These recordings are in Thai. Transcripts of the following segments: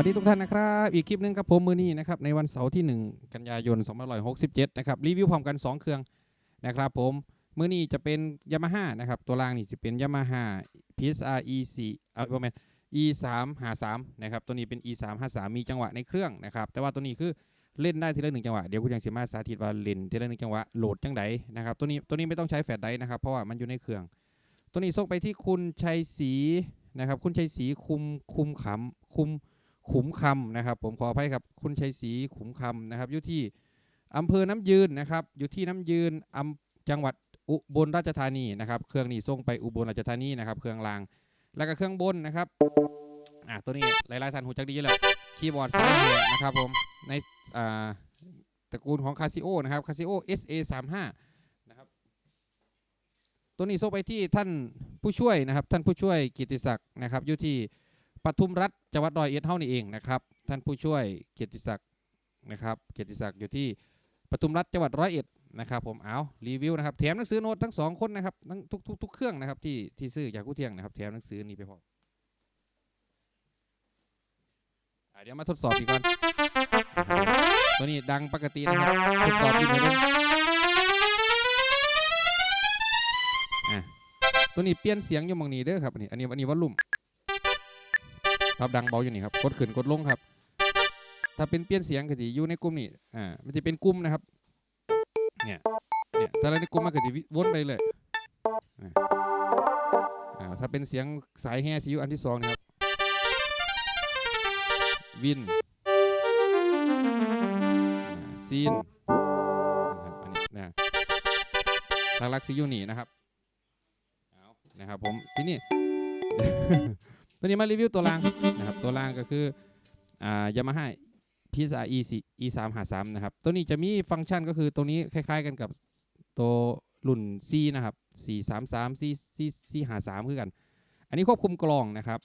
วัสดีทุกท่านนะครับ อีกคลิปหนึงครับผมมือนี้นะครับในวันเสาร์ที่ 1 กันยายน2567 นะครับรีวิวพร้อมกัน 2 เครื่องนะครับผมมือนี้จะเป็นยามาฮ่านะครับตัวล่างนี่จะเป็นยามาฮ่า PSR E4 เอ่อประมาณ E3 5 3นะครับตัวนี้เป็น E3 5 3มีจังหวะในเครื่องนะครับแต่ว่าตัวนี้คือเล่นได้ทีละหนึ่งจังหวะเดี๋ยวคุณยังสิมาสาธิตว่าเล่นทีละหนึ่งจังหวะโหลดจังไดนะครับตัวนี้ตัวนี้ไม่ต้องใช้แฟลชไดร์นะครับเพราะว่ามันอยู่ในเครื่อง ตัวนี้ส่งไปที่คุณชัยศรีนะครับคุณชัยศรีคุมคุมขำคุม ขุมคำนะครับ ผมขออภัยครับคุณชัยศรีขุมคำนะครับ อยู่ที่อำเภอน้ำยืนนะครับ อยู่ที่น้ำยืนอำจังหวัดอุบลราชธานีนะครับ เครื่องนี้ส่งไปอุบลราชธานีนะครับ เครื่องราง แล้วก็เครื่องบนนะครับอะตัวนี้หลายๆท่านหูจักดีแล้วคีย์บอร์ดสายเหนือนะครับผมในอ่าตระกูลของคาซิโอนะครับคาซิโอ SA 3 5นะครับตัวนี้ส่งไปที่ท่านผู้ช่วยนะครับ ท่านผู้ช่วยกิติศักดิ์นะครับอยู่ที่ ปทุมรัฐจังหวัดร้อยเอ็ดเท่านี้เองนะครับท่านผู้ช่วยเกียรติศักดิ์นะครับเกียรติศักดิ์อยู่ที่ปทุมรัฐจังหวัดร้อยเอ็ดนะครับผมเอารีวิวนะครับแถมหนังสือโน้ตทั้งสองคนนะครับทั้งทุกทุกทุกเครื่องนะครับที่ที่ซื้อจากกู้เที่ยงนะครับแถมหนังสือนี้ไปพร้อมอะเดี๋ยวมาทดสอบอีกก่อนตัวนี้ดังปกตินะครับทดสอบอีกหน่อยหนึงอะตัวนี้เปลี่ยนเสียงอยู่หมองนี้เด้อครับอันนี้อันนี้อันนี้วอลลุ่ม ครับดังเบาอยู่นี่ครับกดขึ้นกดลงครับ ถ้าเป็นเปลี่ยนเสียงก็จะอยู่ในกลุ่มนี้อ่ามันจะเป็นกลุ่มนะครับเนี่ยเนี่ยถ้าเราในกลุ่มมันก็จะวนไปเลยอ่าอ่ถ้าเป็นเสียงสายแห่สิอยู่อันที่สองนะครับวินซีนนะครับอันนี้นะทางลักซิยูนี่นะครับนะครับผมที่นี่ ตัวนี้มารีวิวตัวล่างนะครับตัวล่างก็คืออ่ายามาฮ่า PSR E 4 E 3 5 3นะครับตัวนี้จะมีฟังก์ชันก็คือตัวนี้คล้ายๆกันกับตัวรุ่น C นะครับ4 3 3 C C C 5 3คือกัน อันนี้ควบคุมกลองนะครับ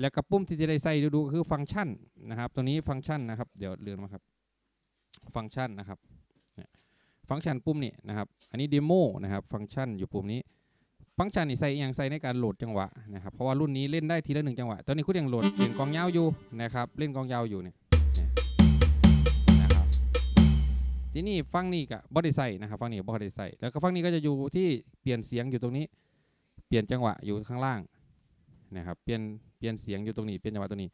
แล้วกับปุ่มที่จะได้ใส่ดูๆก็คือฟังก์ชันนะครับ ตัวนี้ฟังก์ชันนะครับ เดี๋ยวเลื่อนมาครับ ฟังก์ชันนะครับ ฟังก์ชันปุ่มนี่นะครับ อันนี้เดโมนะครับ ฟังก์ชันอยู่ปุ่มนี้ ฟังก์ชันนี่ใส่อหย่างใส่ในการโหลดจังหวะนะครับเพราะว่ารุ่นนี้เล่นได้ทีละหนึ่งจังหวะ ตอนนี้คุณยังโหลดเล่นกองยาวอยู่นะครับเล่นกองยาวอยู่เนี่ยเนี่ยนะครับทีนี้ฟังนี่กับบอดี้ใส่นะครับฟังนี่บอดี้ใส่แล้วก็ฟังนี้ก็จะอยู่ที่เปลี่ยนเสียงอยู่ตรงนี้ เปลี่ยนจังหวะอยู่ข้างล่างนะครับเปลี่ยนเปลี่ยนเสียงอยู่ตรงนี้เปลี่ยนจังหวะตรงนี้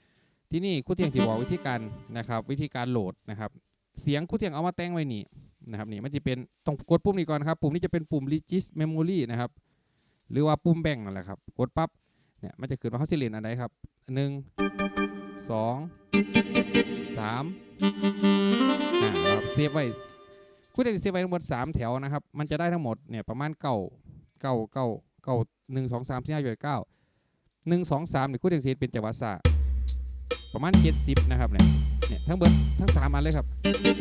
ที่นี่ครู่เทียงที่บอกวิธีการนะครับ วิธีการโหลดนะครับเสียงครู่เทียงเอามาแต่งไว้นี่นะครับนี่มันจะเป็นต้องกดปุ่มนี้ก่อนนะครับปุ่มนี้จะเป็นปุ่ม regis memory นะครับ หรือว่าปุ่มแบ่งนั่นแหละครับ กดปั๊บเนี่ยมันจะขึ้นว่าเขาสิเลนอันใดครับหนึ่งสองสามอ่าครับเซฟไว้คุณจะเซฟไว้ทั้งหมดสามแถวนะครับ มันจะได้ทั้งหมดเนี่ยประมาณเก้าเก้าเก้าเก้าหนึ่งสองสามสี่ห้าหกเก้าหนึ่งสองสามเนี่ยคุณจะเซฟเป็นจังหวะซาประมาณเจ็ดสิบนะครับเนี่ยเนี่ยทั้งเบิดทั้งสามอันเลยครับเนี่ย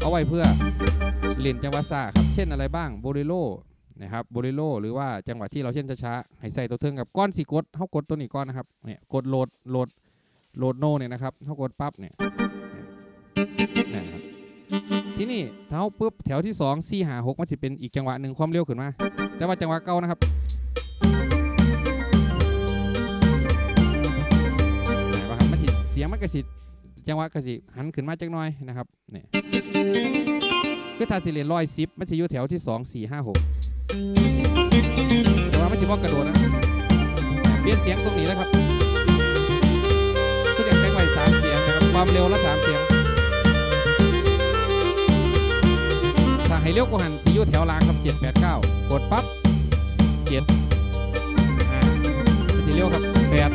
เอาไว้เพื่อเล่นจังหวะซาครับ เช่นอะไรบ้างโบเรโล นะครับโบริโลหรือว่าจังหวะที่เราเช่นช้าๆให้ใส่ตัวเทิงกับก้อนสี่กดเขากดตัวนี้ก้อนนะครับเนี่ยกดโหลดโหลดโหลดโนเนี่ยนะครับเขากดปั๊บเนี่ยนะครับที่นี่ถ้าเขาปุ๊บแถวที่2 4 5 6มันจะเป็นอีกจังหวะหนึ่งความเร็วขึ้นมา แต่ว่าจังหวะเก่านะครับนะครับมันสิเสียงมันกระสิจังหวะกระสิหันขึ้นมาจักหน่อยนะครับเนี่ยคือถ้าสิเรียนร้อยสิบมันจะอยู่แถวที่สองสี่ห้าหก แต่ว่าไม่ใช่ว่ากระโดดนะเปลี่ยนเสียงตรงนี้นะครับก็จะใช้ไว้สามเสียงนะครับ ความเร็วละสามเสียง ถ้าให้เร็วกว่าหันที่ยู่แถวล่างครับเจ็ดแปดเก้ากดปั๊บเจ็ดอ่าจะเร็วครับแปด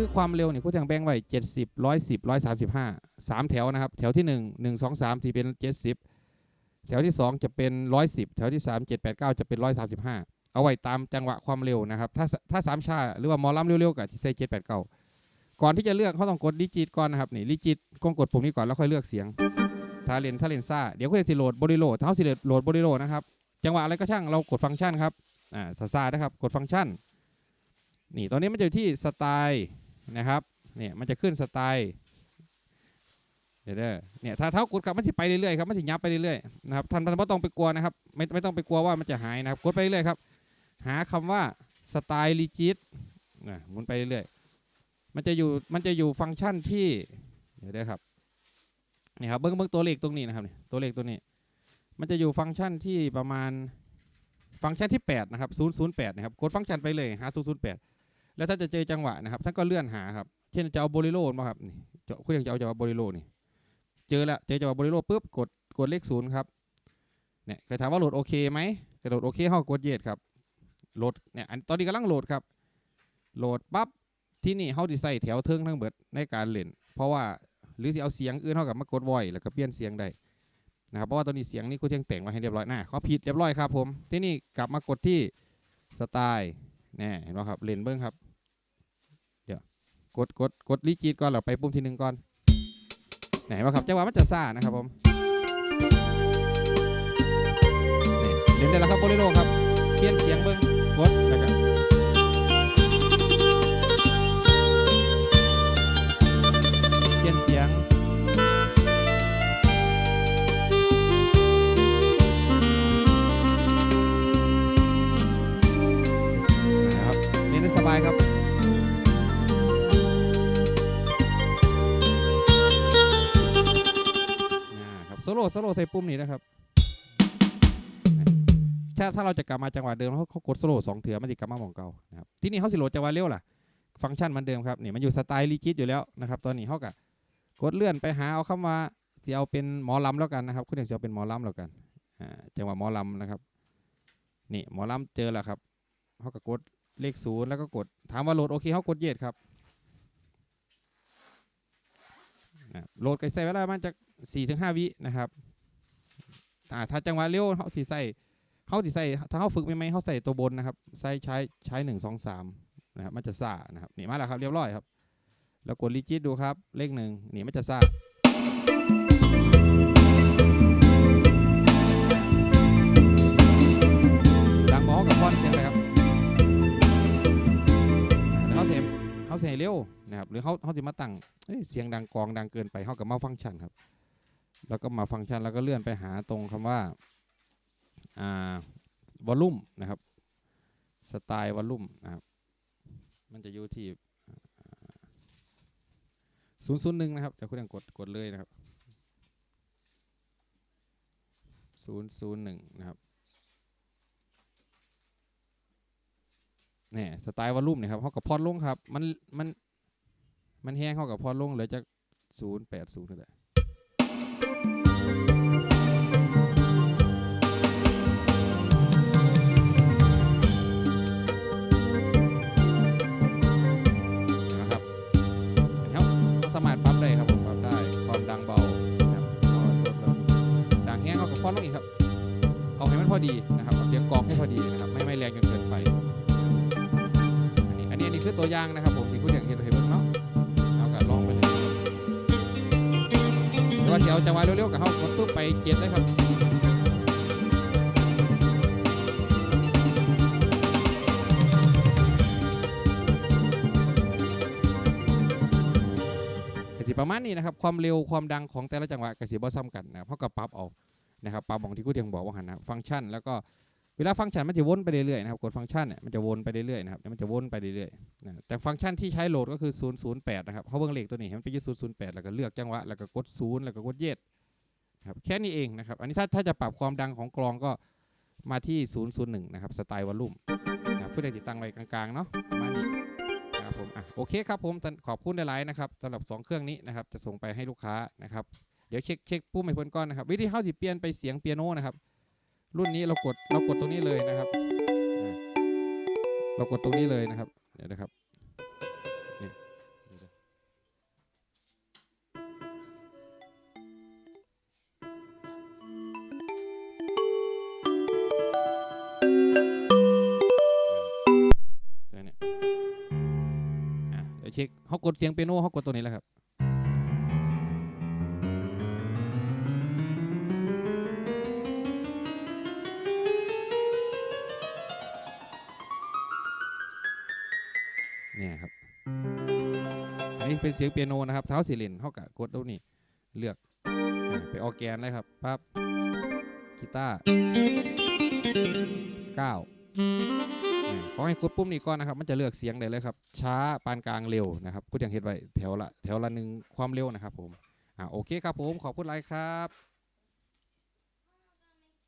คือความเร็วเนี่คู่แทงแบ่งไว้เจ็ดสิบร้อยสิบร้อยสามสิบห้าสามแถวนะครับ แถวที่หนึ่งหนึ่งสองสามที่เป็นเจ็ดสิบแถวที่สองจะเป็นร้อยสิบแถวที่สามเจ็ดแปดเก้าจะเป็นร้อยสามสิบห้าเอาไว้ตามจังหวะความเร็วนะครับ ถ้าถ้าสามชาหรือว่ามอลำเร็วๆกับที่ใส่เจ็ดแปดเก้าก่อนที่จะเลือกเขาต้องกดดิจิตก่อนนะครับนี่ดิจิตกงกดปุ่มนี้ก่อนแล้วค่อยเลือกเสียงถ้าเล่นถ้าเล่นซ่าเดี๋ยวก็จะสิโหลดบริโลดถ้าเขาสิโหลดบริโลดนะครับจังหวะอะไรก็ช่างเรากดฟังก์ชันครับอ่าซาซานะครับกดฟังก์ชันนี่ตอนนี้มันจะอยู่ที่สไตล์ นะครับเนี่ยมันจะขึ้นสไตล์เดี๋ยวเด้เนี่ยถ้าเท้ากดกลับมันจะไปเรื่อยๆครับมันจะยับไปเรื่อยๆนะครับท่านท่านไม่ต้องไปกลัวนะครับไม่ไม่ต้องไปกลัวว่ามันจะหายนะครับกดไปเรื่อยๆครับ หาคำว่าสไตล์รีจิตนะหมุนไปเรื่อยๆมันจะอยู่มันจะอยู่ฟังก์ชันที่เดี๋ยวเด้ครับนี่ครับเบิ้งเบิ้งตัวเลขตรงนี้นะครับนี่ตัวเลขตัวนี้ มันจะอยู่ฟังก์ชันที่ประมาณฟังก์ชันที่ 8 นะครับ 008 นะครับกดฟังก์ชันไปเลยหา008 แล้วถ้าจะเจอจังหวะนะครับท่านก็เลื่อนหาครับ เช่นจะเอาโบลิโรมาครับนี่คุณยังจะเอาจะเอาโบลิโรนี่ เจอแล้วเจอจังหวะโบลิโรปุ๊บกดกดเลขศูนย์ครับเนี่ยเคยถามว่าโหลดโอเคไหมกระโดดโอเคเข้ากดเยดครับโหลดเนี่ยอันตอนนี้กำลังโหลดครับ โหลดปั๊บที่นี่เขาจะใส่แถวเทิงทั้งเบิดในการเล่น เพราะว่าหรือสิเอาเสียงอื่นเท่ากับมากดไวแล้วก็เปลี่ยนเสียงได้นะครับเพราะว่าตอนนี้เสียงนี่คุณเทียงแต่งมาให้เรียบร้อยนะเขาผิดเรียบร้อยครับผมที่นี่กลับมากดที่สไตล์แน่เห็นไหมครับเล่นเบิ้งครับ กดกดกดลิจีดก่อนเราไปปุ่มที่หนึ่งก่อน ไหนวะครับจังหวะมันจะซ่านะครับผมนี่เล่นได้แล้วครับโบเลโรครับ เปลี่ยนเสียงเบิ้งกดแล้วกัน โซโล่โซโล่ใส่ปุ่มนี้นะครับถ้าถ้าเราจะกลับมาจังหวะเดิมเขาเขากดสโลว์สองเถื่อมันจะกลับมาหมองเก่านะครับที่นี่เขาสิโหลดจังหวะเร็วล่ะ ฟังก์ชันมันเดิมครับนี่มันอยู่สไตล์รีจิตอยู่แล้วนะครับตอนนี้เขากะกดเลื่อนไปหาเอาคำว่าที่เอาเป็นหมอลำแล้วกันนะครับคุณอยากจะเอาเป็นหมอลำแล้วกันอ่าจังหวะหมอลำนะครับ นี่หมอลำเจอแล้วครับเขาก็กดเลขศูนย์แล้วก็กดถามว่าโหลดโอเคเขากดเย็ดครับอ่า โหลดก็ใส่เวลามันจะสี่ถึงห้าวินะครับอ่าถ้าจังหวะเร็วเขาสีใส่เขาสิใส่ถ้าเขาฝึกใหม่ๆเขาใส่ตัวบนนะครับใส่ใช้ใช้หนึ่งสองสามนะครับมันจะซ่านะครับนี่มาแล้วครับเรียบร้อยครับ แล้วกดรีจิตดูครับเลขหนึ่งนี่มันจะซ่าดังบอกับฟอนเสียงเลยครับเขาเสียงเขาเสียงเร็ว นะครับหรือเขาเขาจะมาตั้งเเสียงดังกองดังเกินไปเขากับมาฟังก์ชันครับ แล้วก็มาฟังก์ชันแล้วก็เลื่อนไปหาตรงคำว่าอ่าวอลลุ่มนะครับสไตล์วอลลุ่มนะครับมันจะอยู่ที่ศูนย์ศูนย์หนึ่งนะครับเดี๋ยวคุณยังกดกดเลยนะครับศูนย์ศูนย์หนึ่งนะครับเนี่ยสไตล์วอลลุ่มเนี่ยครับเขากับพอดลงครับ มันมัน มันแห้งเข้ากับพอดลงเหลือจากศูนย์แปดศูนย์เท่าไหร่นะครับสมารถปรับได้ครับผมพับได้ความดังเบานะครับเอางแห้งเขากับฟอลงอีกครับ เอาให้มันพอดีนะครับเอาเสียงกรองให้พอดีนะครับ ไม่ไม่แรงจนเกินไป อันนี้อันนี้อันนี้คือตัวอย่างนะครับผม วว่าจะเอาจังหวะเร็วๆกับเขากดปุ๊บไปเจ็ดเลยครับสิประมาณนี้นะครับความเร็วความดังของแต่ละจังหวะกสิบ่ซ้ำกันนะเพราะกับปั๊บเอานะครับปั๊บบองที่กูเทียงบอกว่าหันนะฟังก์ชันแล้วก็ เวลาฟังก์ชันมันจะวนไปเรื่อยๆนะครับกดฟังก์ชันเนี่ยมันจะวนไปเรื่อยๆนะครับมันจะวนไปเรื่อยๆนะแต่ฟังก์ชันที่ใช้โหลดก็คือ 008 นะครับเขาเบิ่งเลขตัวนี้ให้มันไปอยึด008 แล้วก็เลือกจังหวะแล้วก็กด 0 แล้วก็กดเย็ดครับแค่นี้เองนะครับ อันนี้ถ้าถ้าจะปรับความดังของกลองก็มาที่ 001 นะครับสไตล์วอลลุ่มนะเพื่อได้ติดตั้งไว้กลางๆเนาะประมาณนี้ครับผมอะโอเคครับผมขอบคุณหลายๆนะครับสำหรับสองเครื่องนี้นะครับจะส่งไปให้ลูกค้านะครับเดี๋ยวเช็คเช็คปุ่มให้เพิ่นก่อนนะครับวิธีเข้าสิเปลี่ยนไปเสียงเปียโนนะครับ รุ่นนี้เรากดเรากดตรงนี้เลยนะครับ เรากดตรงนี้เลยนะครับเดี๋ยวนะครับนี่เนี่ยเดี๋ยวเช็คเขากดเสียงเปียโนเขากดตัวนี้แหละครับ เนี่ยครับ อันนี้เป็นเสียงเปียโนนะครับ เท้าสีเลนเท่ากับกดตรงนี้เลือกไปออร์แกนเลยครับปั๊บกีตาร์เก้าอ่าขอให้กดปุ่มนี้ก่อนนะครับ มันจะเลือกเสียงได้เลยครับ ช้าปานกลางเร็วนะครับก็ยังเห็นไว้แถวละแถวละหนึ่งความเร็วนะครับผมอ่าโอเคครับผมขอบคุณไลค์ครับ